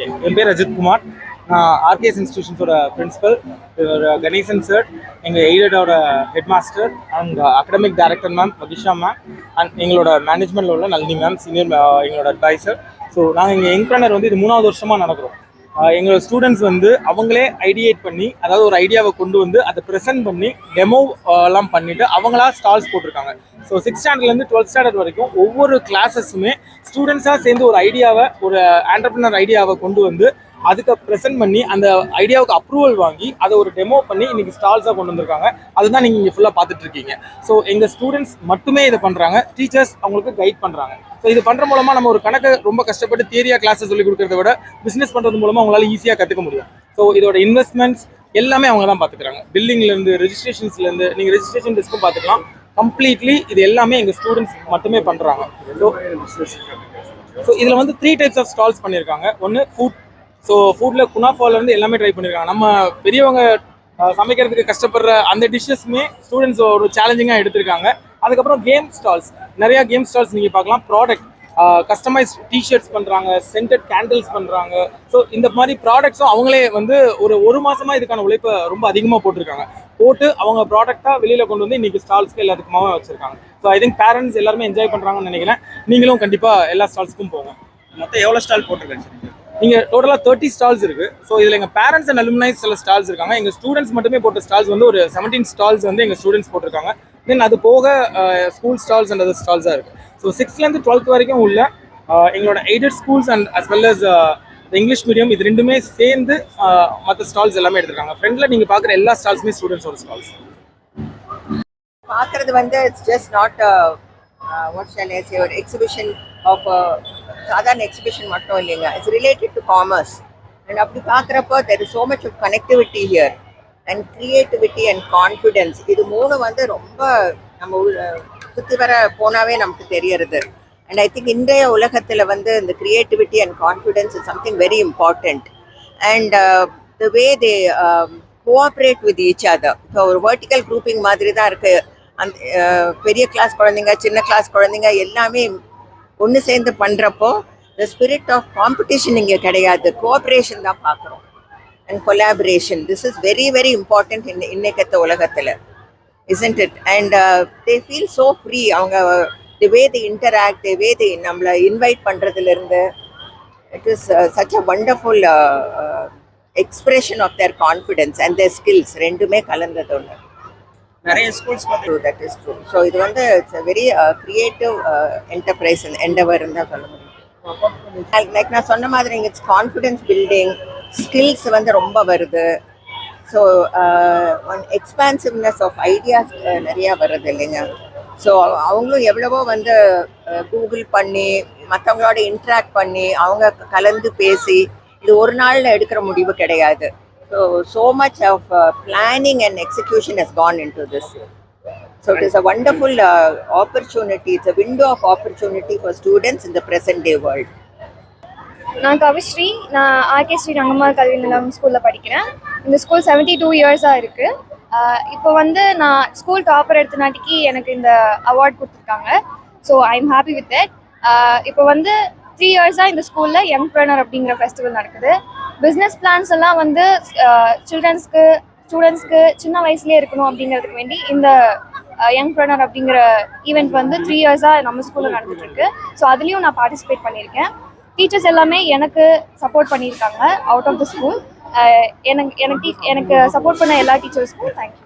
என் பேர் அஜித் குமார். நான் RKS இன்ஸ்டிடியூஷன்ஸோட principal இவர் கணேசன் சார் எங்கள் எய்டடோட head master and academic director ma'am Mahisha ma'am and எங்களோட மேனேஜ்மெண்ட்டில் உள்ள நளினி மேம் சீனியர் எங்களோட அட்வைசர் ஸோ நாங்கள் எங்கள் எங்க்ரனர் வந்து இது மூணாவது வருஷமாக நடக்கிறோம். எங்களோட ஸ்டூடெண்ட்ஸ் வந்து அவங்களே ஐடியேட் பண்ணி அதாவது ஒரு ஐடியாவை கொண்டு வந்து அதை ப்ரெசென்ட் பண்ணி டெமோ எல்லாம் பண்ணிவிட்டு அவங்களா ஸ்டால்ஸ் போட்டிருக்காங்க. ஸோ சிக்ஸ் ஸ்டாண்டர்ட்லேருந்து டுவெல்த் ஸ்டாண்டர்ட் வரைக்கும் ஒவ்வொரு கிளாஸஸுமே ஸ்டூடெண்ட்ஸாக சேர்ந்து ஒரு ஐடியாவை ஒரு ஆண்டர்பிரினர் ஐடியாவை கொண்டு வந்து அதுக்கு ப்ரெசென்ட் பண்ணி அந்த ஐடியாவுக்கு அப்ரூவல் வாங்கி அதை ஒரு டெமோ பண்ணி இன்னைக்கு ஸ்டால்ஸாக கொண்டு வந்திருக்காங்க. அதுதான் நீங்கள் இங்கே ஃபுல்லாக பார்த்துட்டு இருக்கீங்க. ஸோ எங்கள் ஸ்டூடெண்ட்ஸ் மட்டுமே இதை பண்ணுறாங்க டீச்சர்ஸ் அவங்களுக்கு கைட் பண்ணுறாங்க ஸோ இது பண்ணுற மூலமாக நம்ம ஒரு கணக்கை ரொம்ப கஷ்டப்பட்டு தியரியா கிளாஸஸ் சொல்லி கொடுக்கறத விட பிஸ்னஸ் பண்ணுறது மூலமாக அவங்களால ஈஸியாக கற்றுக்க முடியும். ஸோ இதோட இன்வெஸ்ட்மெண்ட்ஸ் எல்லாமே அவங்க தான் பார்த்துக்கிறாங்க. பில்டிங்லேருந்து ரெஜிஸ்ட்ரேஷன்ஸ்லேருந்து நீங்கள் ரெஜிஸ்ட்ரேஷன் டெஸ்க்கும் பார்த்துக்கலாம். கம்ப்ளீட்லி இது எல்லாமே எங்கள் ஸ்டூடெண்ட்ஸ் மட்டுமே பண்ணுறாங்க ஸோ ஸோ இதில் வந்து த்ரீ டைப்ஸ் ஆஃப் ஸ்டால்ஸ் பண்ணியிருக்காங்க. ஒன்று ஃபுட் ஸோ ஃபுட்டில் குனாஃபாலேருந்து எல்லாமே ட்ரை பண்ணியிருக்காங்க நம்ம பெரியவங்க சமைக்கிறதுக்கு கஷ்டப்படுற அந்த டிஷ்ஷஸுமே ஸ்டூடெண்ட்ஸ் ஒரு சேலஞ்சிங்காக எடுத்திருக்காங்க. அதுக்கப்புறம் கேம் ஸ்டால்ஸ் நிறையா கேம் ஸ்டால்ஸ் நீங்கள் பார்க்கலாம். ப்ராடக்ட் கஸ்டமைஸ் டிஷர்ட்ஸ் பண்ணுறாங்க சென்டட் கேண்டில்ஸ் பண்ணுறாங்க ஸோ இந்த மாதிரி ப்ராடக்ட்ஸும் அவங்களே வந்து ஒரு ஒரு மாதமாக இதுக்கான உழைப்பை ரொம்ப அதிகமாக போட்டிருக்காங்க. போட்டு அவங்க ப்ராடக்டாக வெளியில் கொண்டு வந்து இன்னைக்கு ஸ்டால்ஸ்க்கு எல்லாத்துக்குமாவே வச்சுருக்காங்க. ஸோ ஐ திங்க் பேரண்ட்ஸ் எல்லாருமே என்ஜாய் பண்ணுறாங்கன்னு நினைக்கிறேன். நீங்களும் கண்டிப்பாக எல்லா ஸ்டால்ஸ்க்கும் போங்க. மொத்தம் எவ்வளோ ஸ்டால் போட்டிருக்காங்க இங்கே டோட்டலாக தேர்ட்டி ஸ்டால்ஸ் இருக்கு. ஸோ இதில் எங்கள் பேரண்ட்ஸ் அண்ட் அலுமினைஸ் சில ஸ்டால்ஸ் இருக்காங்க. எங்கள் ஸ்டூடெண்ட்ஸ் மட்டுமே போட்ட ஸ்டால்ஸ் வந்து ஒரு செவன்டீன் ஸ்டால்ஸ் வந்து எங்கள் ஸ்டூடெண்ட்ஸ் போட்டிருக்காங்க. தென் அது போக ஸ்கூல் ஸ்டால்ஸ் அண்ட் அதர் ஸ்டால்ஸாக இருக்கு. ஸோ சிக்ஸ்த்லேருந்து டுவெல்த் வரைக்கும் உள்ள எங்களோட aided schools and as well as English medium இது ரெண்டுமே சேர்ந்து மற்ற ஸ்டால்ஸ் எல்லாமே எடுத்திருக்காங்க. ஃப்ரெண்ட்ல நீங்க பார்க்குற எல்லா ஸ்டால்ஸுமே ஸ்டூடெண்ட்ஸோட ஸ்டால்ஸ் பார்க்கறது வந்து it's just not what shall I ஒரு எக்ஸிபிஷன் ஆஃப் சாதாரண எக்ஸிபிஷன் மட்டும் இல்லைங்க. It's related to commerce and அப்படி பார்க்குறப்போ there is so much of connectivity here and creativity and confidence இது மூணு வந்து ரொம்ப நம்ம சுற்றி வர போனாவே நமக்கு தெரியறது. அண்ட் ஐ திங்க் இன்றைய உலகத்தில் வந்து இந்த creativity and confidence is something very important and the way they cooperate with each other so ஒரு வெர்டிக்கல் குரூப்பிங் மாதிரி தான் இருக்குது அந்த பெரிய கிளாஸ் குழந்தைங்க சின்ன கிளாஸ் குழந்தைங்க எல்லாமே ஒன்று சேர்ந்து பண்ணுறப்போ த ஸ்பிரிட் ஆஃப் காம்படிஷன் இங்கே கிடையாது. கோஆப்ரேஷன் தான் பார்க்குறோம். And collaboration this is very very important in இன்னைக்கத்த உலகத்தில். Isn't it and they feel so free அவங்க the way the interact the way the நம்மளை invite பண்ணுறதுலேருந்து it is such a wonderful expression of their confidence and their skills ரெண்டுமே கலந்தது ஒன்று நிறைய schools that is true so இது வந்து it's a very creative enterprise எண்டவர்னு தான் சொல்ல முடியும். லைக் நான் சொன்ன மாதிரி இட்ஸ் கான்ஃபிடென்ஸ் பில்டிங் ஸ்கில்ஸ் வந்து ரொம்ப வருது. So one expansiveness of ideas நிறையா வருது இல்லைங்க. ஸோ அவங்களும் எவ்வளவோ வந்து uh, கூகுள் பண்ணி மற்றவங்களோட இன்ட்ராக்ட் பண்ணி அவங்க கலந்து பேசி இது ஒரு நாளில் எடுக்கிற முடிவு கிடையாது. So, so much much of planning and execution has gone into this. So, it is is wonderful uh, opportunity. It's a window of opportunity for students in the present day world நான் கவிஸ்ரீ. நான் RK Sri Rangammal கல்வி நிலம் ஸ்கூலில் படிக்கிறேன். இந்த school seventy two இயர்ஸாக இருக்குது இப்போ வந்து நான் ஸ்கூல் டாப்பர் எடுத்தனாட்டிக்கு எனக்கு இந்த அவார்ட் கொடுத்துருக்காங்க. So I am happy with it இப்போ வந்து த்ரீ இயர்ஸாக இந்த ஸ்கூலில் யங் ப்ரனர் அப்படிங்கிற ஃபெஸ்டிவல் நடக்குது. பிஸ்னஸ் பிளான்ஸ் எல்லாம் வந்து சில்ட்ரன்ஸ்க்கு ஸ்டூடெண்ட்ஸ்க்கு சின்ன வயசுலேயே இருக்கணும் அப்படிங்கிறதுக்கு வேண்டி இந்த யங் ப்ரனர் அப்படிங்கிற ஈவெண்ட் வந்து த்ரீ இயர்ஸாக நம்ம ஸ்கூலில் நடந்துட்டு இருக்கு ஸோ அதுலேயும் நான் பார்ட்டிசிபேட் பண்ணியிருக்கேன். டீச்சர்ஸ் எல்லாமே எனக்கு சப்போர்ட் பண்ணியிருக்காங்க அவுட் ஆஃப் த ஸ்கூல் எனக்கு எனக்கு டீ- எனக்கு சப்போர்ட் பண்ண எல்லா டீச்சர்ஸ்க்கும் தேங்க்யூ